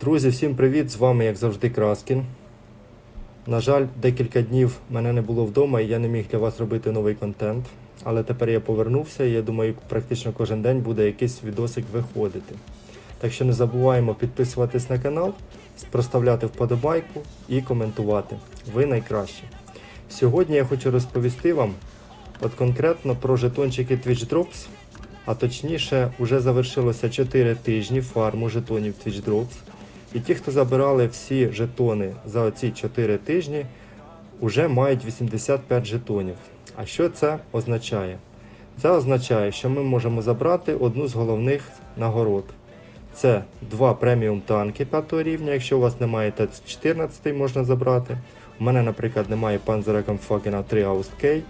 Друзі, всім привіт! З вами, як завжди, Краскін. На жаль, декілька днів мене не було вдома і я не міг для вас робити новий контент. Але тепер я повернувся і я думаю, практично кожен день буде якийсь відосик виходити. Так що не забуваємо підписуватись на канал, проставляти вподобайку і коментувати. Ви найкращі. Сьогодні я хочу розповісти вам от конкретно про жетончики Twitch Drops, а точніше, вже завершилося 4 тижні фарму жетонів Twitch Drops. І ті, хто забирали всі жетони за оці 4 тижні, вже мають 85 жетонів. А що це означає? Це означає, що ми можемо забрати одну з головних нагород. Це два преміум танки 5 рівня. Якщо у вас немає ТЕЦ-14, можна забрати. У мене, наприклад, немає Panzer Kampfwagen 3 Aust K.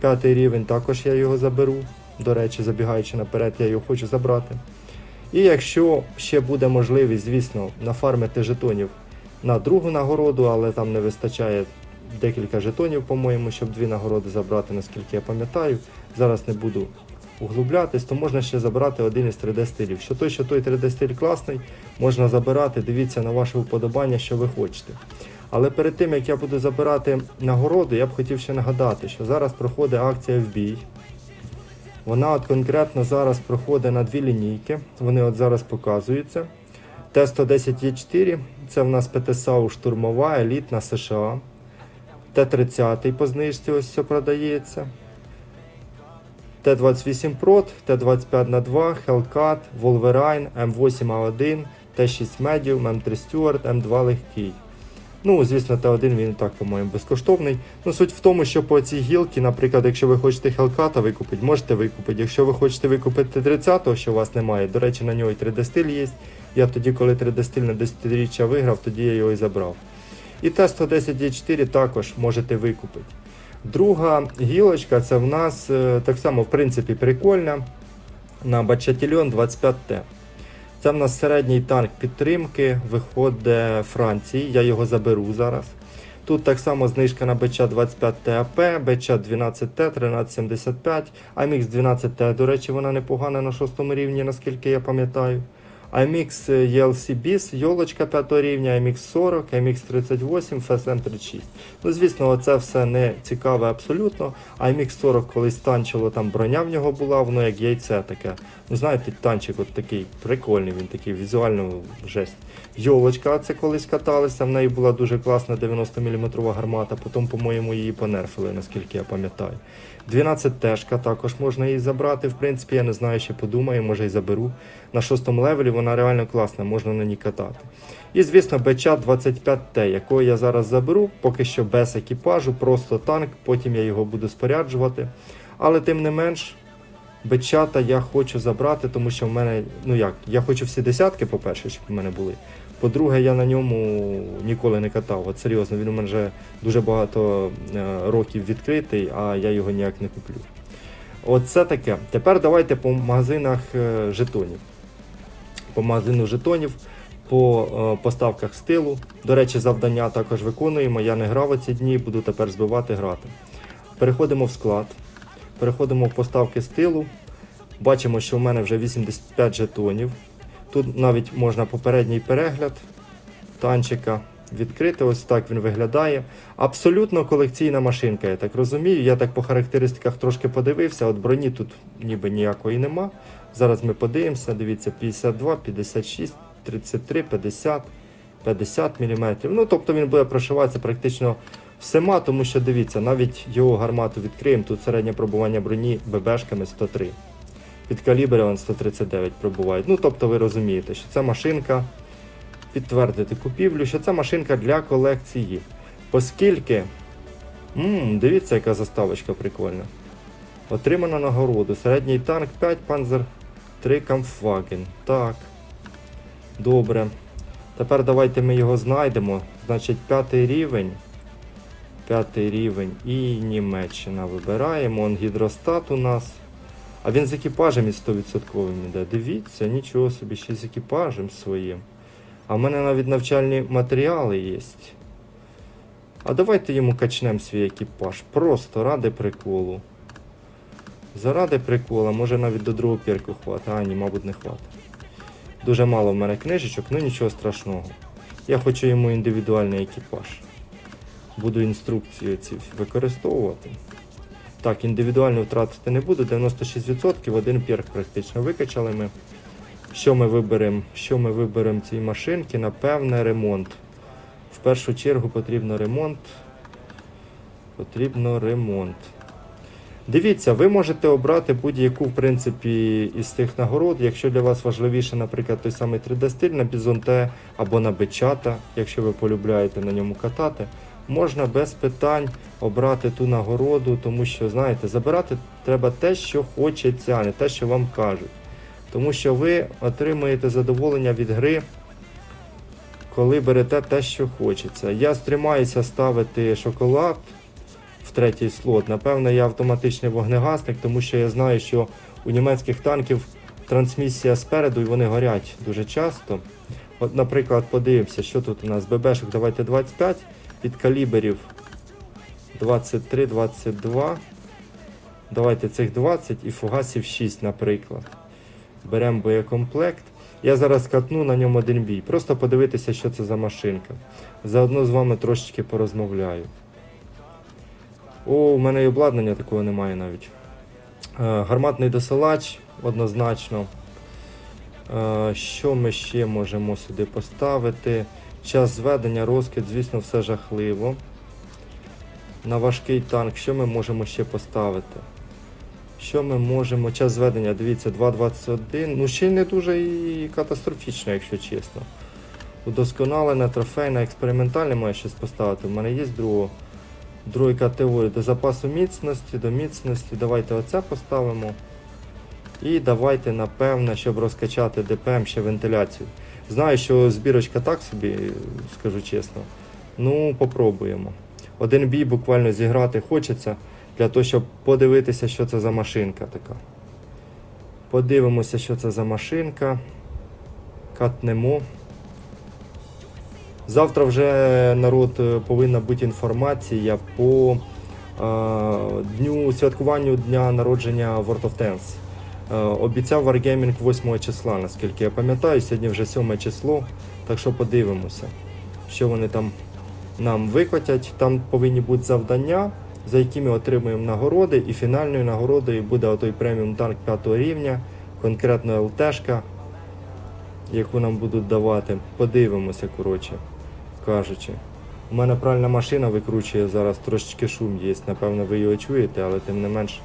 П'ятий рівень також я його заберу. До речі, забігаючи наперед, я його хочу забрати. І якщо ще буде можливість, звісно, нафармити жетонів на другу нагороду, але там не вистачає декілька жетонів, по-моєму, щоб дві нагороди забрати, наскільки я пам'ятаю. Зараз не буду углублятись, то можна ще забрати один із 3D стилів. Що той, що той 3D стиль класний, можна забирати, дивіться на ваше вподобання, що ви хочете. Але перед тим як я буду забирати нагороду, я б хотів ще нагадати, що зараз проходить акція в бій. Вона от конкретно зараз проходить на дві лінійки. Вони от зараз показуються. Т-110Е4 це в нас ПТСАУ штурмова, елітна США. Т-30 по знижці ось все продається. Т-28 Prot, Т-25 на 2 Hellcat, Wolverine, М8А1, Т-6 Medium, М3 Stewart, М2 легкий. Ну, звісно, Т1 він так, по-моєму, безкоштовний. Ну, суть в тому, що по цій гілці, наприклад, якщо ви хочете Hellcat викупити, можете викупити. Якщо ви хочете викупити 30-го, що у вас немає, до речі, на нього і 3D стиль є. Я тоді, коли 3D стиль на 10-річчя виграв, тоді я його і забрав. І Т-110Е4 також можете викупити. Друга гілочка це в нас е, так само, в принципі, прикольна на Бачатільон 25Т. Це в нас середній танк підтримки, виходить Франції. Я його заберу зараз. Тут так само знижка на БЧ 25 ТАП, БЧ 12 Т, 1375, AMX 12 Т, до речі, вона непогана на шостому рівні, наскільки я пам'ятаю. AMX ELC BIS, йолочка 5 рівня, AMX 40, AMX 38, FSM 36. Ну, звісно, це все не цікаве абсолютно. AMX 40 колись танчило, там броня в нього була, воно як яйце таке. Ну, знаєте, танчик от такий прикольний, він такий візуально жесть. Йолочка, це колись каталися, в неї була дуже класна 90-мм гармата, потім, по-моєму, її понерфили, наскільки я пам'ятаю. 12 тежка також можна її забрати. В принципі, я не знаю, ще подумаю, може і заберу. На шостому левелі вона реально класна, можна на ній катати. І, звісно, БЧ 25Т, якого я зараз заберу, поки що без екіпажу, просто танк, потім я його буду споряджувати. Але тим не менш, Бечата я хочу забрати, тому що в мене, ну як, я хочу всі десятки, по-перше, щоб в мене були. По-друге, я на ньому ніколи не катав. От серйозно, він у мене вже дуже багато е, років відкритий, а я його ніяк не куплю. Оце таке. Тепер давайте по магазинах е, жетонів. По магазину жетонів, по е, поставках стилу. До речі, завдання також виконуємо. Я не грав оці дні, буду тепер збивати грати. Переходимо в склад. Переходимо в поставки стилу. Бачимо, що в мене вже 85 жетонів. Тут навіть можна попередній перегляд танчика відкрити. Ось так він виглядає. Абсолютно колекційна машинка, я так розумію. Я так по характеристиках трошки подивився. От броні тут ніби ніякої нема. Зараз ми подивимося. Дивіться, 52, 56, 33, 50, 50 мм. Ну, тобто він буде прошиватися практично всіма, тому що дивіться, навіть його гармату відкриємо. Тут середнє пробування броні ББшками 103. Під калібри 139 пробувають. Ну, тобто ви розумієте, що це машинка підтвердити купівлю, що це машинка для колекції. Оскільки, м дивіться, яка заставочка прикольна. Отримана нагороду. Середній танк 5 Panzer 3 Kampfwagen. Так. Добре. Тепер давайте ми його знайдемо. Значить, п'ятий рівень. П'ятий рівень і Німеччина вибираємо. Он гідростат у нас. А він з екіпажем із 100% іде. Дивіться, нічого собі, ще з екіпажем своїм. А в мене навіть навчальні матеріали є. А давайте йому качнемо свій екіпаж. Просто ради приколу. Заради прикола, може навіть до другого пірку хватить. А, ні, мабуть, не хватить. Дуже мало в мене книжечок, ну нічого страшного. Я хочу йому індивідуальний екіпаж. Буду інструкції ці використовувати. Так, індивідуально втратити не буду, 96%, один пірк практично викачали ми. Що ми виберемо? Що ми виберемо цій машинки? Напевне, ремонт. В першу чергу потрібно ремонт. Потрібно ремонт. Дивіться, ви можете обрати будь-яку, в принципі, із цих нагород. Якщо для вас важливіше, наприклад, той самий 3D-стиль на Бізонте або на Бечата, якщо ви полюбляєте на ньому катати, можна без питань обрати ту нагороду, тому що, знаєте, забирати треба те, що хочеться, а не те, що вам кажуть. Тому що ви отримуєте задоволення від гри, коли берете те, що хочеться. Я стримаюся ставити шоколад в третій слот. Напевно, я автоматичний вогнегасник, тому що я знаю, що у німецьких танків трансмісія спереду і вони горять дуже часто. От, наприклад, подивимося, що тут у нас ББшок, давайте 25, під каліберів 23-22. Давайте цих 20 і фугасів 6, наприклад. Беремо боєкомплект. Я зараз катну на ньому один бій. Просто подивитися, що це за машинка. Заодно з вами трошечки порозмовляю. О, у мене і обладнання такого немає навіть. Е, гарматний досилач однозначно. Е, що ми ще можемо сюди поставити? Час зведення, розкид, звісно, все жахливо. На важкий танк, що ми можемо ще поставити? Що ми можемо? Час зведення, дивіться, 2.21. Ну, ще не дуже і катастрофічно, якщо чесно. Удосконалене, трофейне, експериментальне має щось поставити. У мене є другого, другої категорії. До запасу міцності, до міцності. Давайте оце поставимо. І давайте, напевне, щоб розкачати ДПМ ще вентиляцію. Знаю, що збірочка так собі, скажу чесно. Ну, попробуємо. Один бій буквально зіграти хочеться для того, щоб подивитися, що це за машинка така. Подивимося, що це за машинка. Катнемо. Завтра вже народ повинна бути інформація по е, дню святкуванню дня народження World of Tanks. Е, обіцяв Wargaming 8 числа, наскільки я пам'ятаю, сьогодні вже 7 число, так що подивимося, що вони там нам викотять. Там повинні бути завдання, за які ми отримуємо нагороди, і фінальною нагородою буде отой преміум танк 5 рівня, конкретно ЛТшка, яку нам будуть давати. Подивимося, коротше кажучи. У мене пральна машина викручує зараз трошечки шум є. Напевно, ви його чуєте, але тим не менш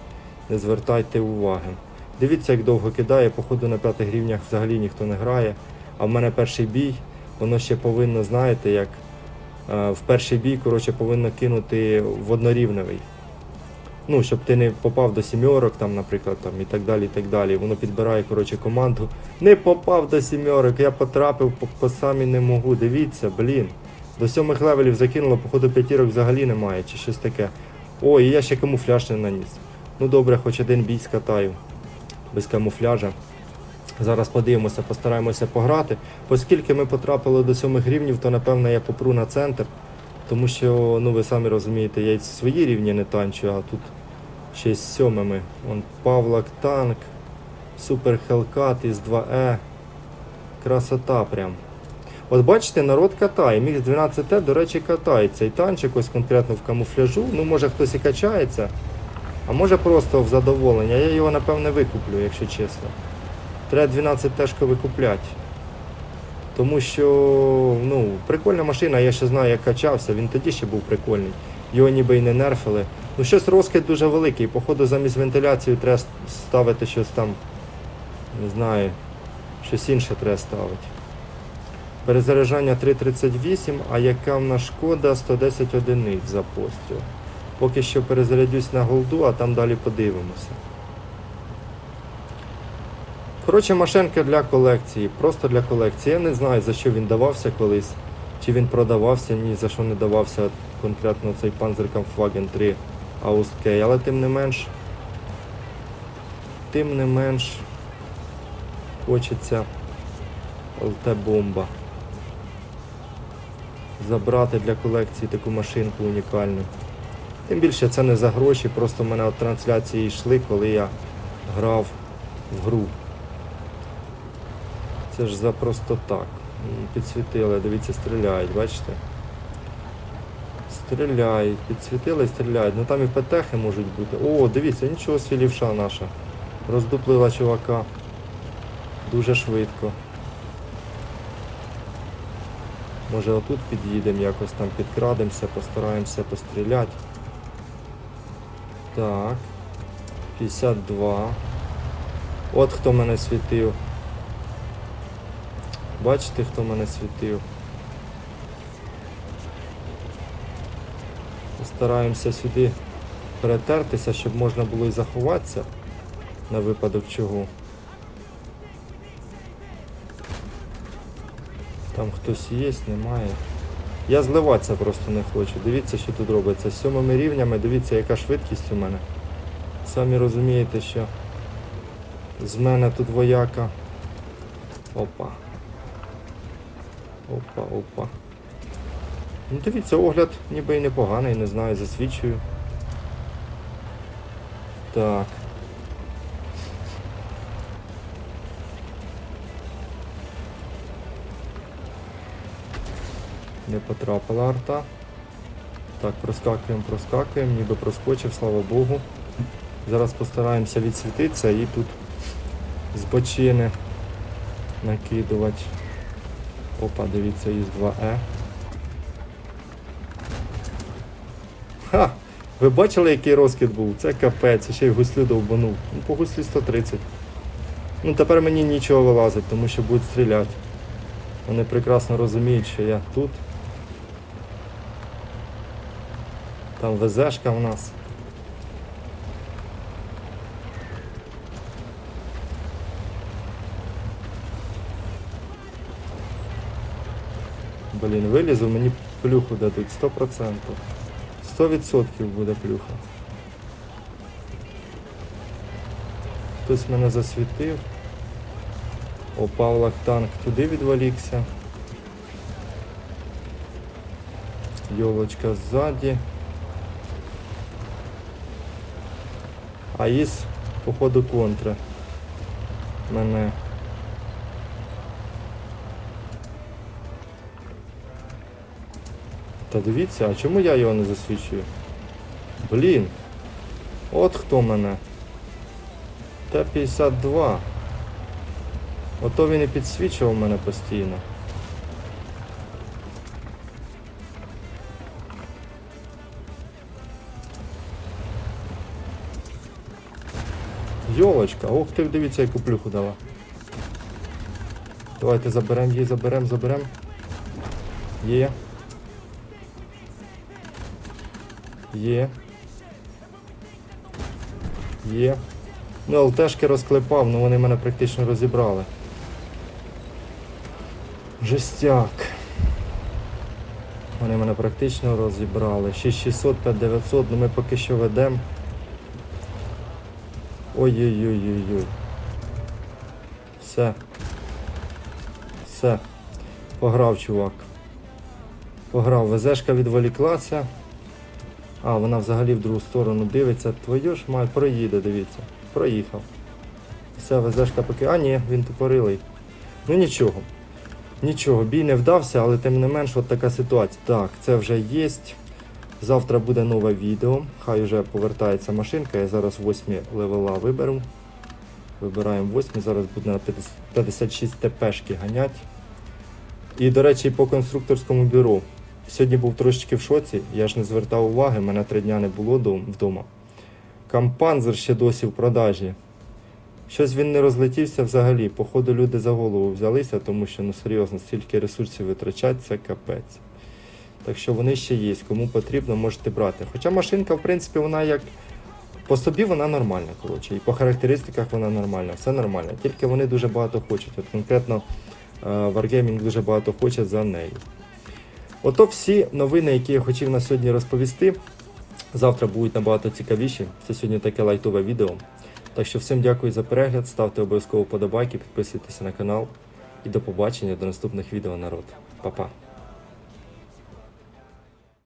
не звертайте уваги. Дивіться, як довго кидає, походу на п'ятих рівнях взагалі ніхто не грає. А в мене перший бій, воно ще повинно, знаєте, як в перший бій, коротше, повинно кинути в однорівневий. Ну, щоб ти не попав до сімерок, там, наприклад, там, і так далі. і так далі. Воно підбирає коротше, команду. Не попав до сімерок, я потрапив по, по самі не можу. Дивіться, блін. До сьомих левелів закинуло, походу п'ятірок взагалі немає, чи щось таке. О, і я ще камуфляж не наніс. Ну добре, хоч один бій скатаю без камуфляжа. Зараз подивимося, постараємося пограти. Оскільки ми потрапили до сьомих рівнів, то напевно я попру на центр. Тому що, ну ви самі розумієте, я свої рівні не танчу, а тут ще з сьомими. Вон Павлак танк, Супер Хелкат із 2Е. Красота прям. От бачите, народ катає. Міг 12Т, до речі, катається. І танчик ось конкретно в камуфляжу. Ну, може хтось і качається, а може просто в задоволення. Я його, напевне, викуплю, якщо чесно. Треба 12 тежко викупляти. Тому що ну, прикольна машина, я ще знаю, як качався, він тоді ще був прикольний. Його ніби й не нерфили. Ну щось розкид дуже великий. Походу замість вентиляції треба ставити щось там. Не знаю, щось інше треба ставити. Перезаряджання 3.38, а яка в нас шкода 110 одиниць за постріл. Поки що перезарядюсь на голду, а там далі подивимося. Коротше, машинка для колекції, просто для колекції. Я не знаю, за що він давався колись. Чи він продавався, ні за що не давався конкретно цей Panzerkampfwagen 3 AUSK, але тим не менш, тим не менш хочеться ЛТ-бомба. Забрати для колекції таку машинку унікальну. Тим більше це не за гроші, просто в мене от трансляції йшли, коли я грав в гру. Це ж за просто так. Підсвітили, дивіться, стріляють, бачите? Стріляють, підсвітили, стріляють. Ну там і петехи можуть бути. О, дивіться, нічого собі лівша наша. Роздуплила чувака. Дуже швидко. Може отут під'їдемо, якось там підкрадемося, постараємося постріляти. Так. 52. От хто мене світив. Бачите, хто мене світив? Постараємося сюди перетертися, щоб можна було і заховатися на випадок чого. Там хтось є, немає. Я зливатися просто не хочу. Дивіться, що тут робиться. З сьомими рівнями, дивіться, яка швидкість у мене. Самі розумієте, що з мене тут вояка. Опа. Опа, опа. Ну дивіться, огляд ніби і непоганий, не знаю, засвідчую. Так. Не потрапила арта. Так, проскакуємо, проскакуємо, ніби проскочив, слава Богу. Зараз постараємося відсвітитися і тут з бочини накидувати. Опа, дивіться, із 2Е. Ха! Ви бачили, який розкид був? Це капець, ще й гуслю довбанув. Ну, по гуслі 130. Ну тепер мені нічого вилазить, тому що будуть стріляти. Вони прекрасно розуміють, що я тут. Там ВЗшка в нас. Блін, вилізу, мені плюху дадуть 100%. 100% буде плюха. Хтось мене засвітив. О, Павлак танк туди відволікся. Йолочка ззаді. А із, походу, контра. Мене. Та дивіться, а чому я його не засвічую? Блін. От хто мене. Т-52. Ото він і підсвічував мене постійно. Йолочка, ох ти, дивіться, яку плюху дала. Давайте заберемо її, заберемо, заберемо. Є. Є. Є. Ну, ЛТшки розклепав, ну вони мене практично розібрали. Жестяк. Вони мене практично розібрали. 6600, 5900, ну ми поки що ведемо. Ой-ой-ой-ой-ой. Все. Все. Пограв, чувак. Пограв. ВЗшка відволіклася. А, вона взагалі в другу сторону дивиться. Твою ж мать, проїде, дивіться. Проїхав. Все, ВЗшка поки. А, ні, він тупорилий. Ну нічого. Нічого, бій не вдався, але тим не менш от така ситуація. Так, це вже є. Завтра буде нове відео. Хай вже повертається машинка. Я зараз 8 левела виберу. Вибираємо 8, зараз буде на 56 ТПшки ганять. І, до речі, по конструкторському бюро. Сьогодні був трошечки в шоці, я ж не звертав уваги, мене три дня не було вдома. Кампанзер ще досі в продажі. Щось він не розлетівся взагалі. Походу люди за голову взялися, тому що ну серйозно, стільки ресурсів витрачать, це капець. Так що вони ще є. Кому потрібно, можете брати. Хоча машинка, в принципі, вона як по собі вона нормальна, коротше, і по характеристиках вона нормальна, все нормально. Тільки вони дуже багато хочуть. От конкретно е, Wargaming дуже багато хоче за неї. Ото всі новини, які я хотів на сьогодні розповісти. Завтра будуть набагато цікавіші. Це сьогодні таке лайтове відео. Так що всім дякую за перегляд, ставте обов'язково подобайки, підписуйтесь на канал. І до побачення до наступних відео, народ. Па-па.